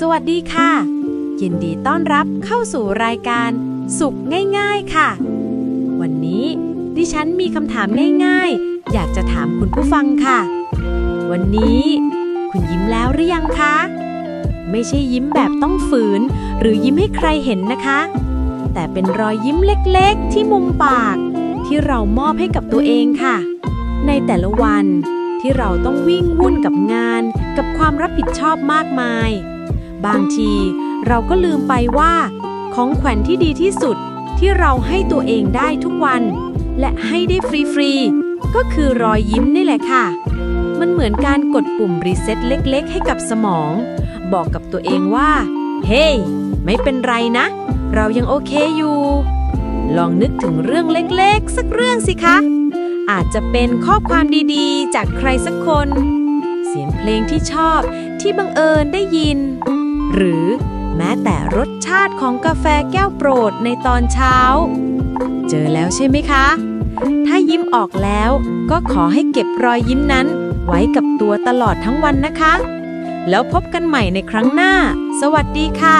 สวัสดีค่ะ ยินดีต้อนรับเข้าสู่รายการ สุขง่ายๆค่ะ วันนี้ดิฉันมีคำถามง่ายๆ อยากจะถามคุณผู้ฟังค่ะ วันนี้ คุณยิ้มแล้วหรือยังคะ ไม่ใช่ยิ้มแบบต้องฝืน หรือยิ้มให้ใครเห็นนะคะ แต่เป็นรอยยิ้มเล็กๆ ที่มุมปาก ที่เรามอบให้กับตัวเองค่ะ ในแต่ละวันที่เราต้องวิ่งวุ่นกับงาน กับความรับผิดชอบมากมาย บางทีเราก็ลืมไปว่า ของขวัญที่ดีที่สุดที่เราให้ตัวเองได้ทุกวัน และให้ได้ฟรีๆ ก็คือรอยยิ้มนี่แหละค่ะ มันเหมือนการกดปุ่มรีเซ็ตเล็กๆ ให้กับสมอง บอกกับตัวเองว่า เฮ้ hey, ไม่เป็นไรนะ เรายังโอเคอยู่ ลองนึกถึงเรื่องเล็กๆ สักเรื่องสิคะ อาจจะเป็นข้อความดีๆ จากใครสักคน เสียงเพลงที่ชอบที่บังเอิญได้ยิน หรือแม้แต่รสชาติของกาแฟแก้วโปรดในตอนเช้า เจอแล้วใช่ไหมคะ ถ้ายิ้มออกแล้วก็ขอให้เก็บรอยยิ้มนั้นไว้กับตัวตลอดทั้งวันนะคะ แล้วพบกันใหม่ในครั้งหน้า สวัสดีค่ะ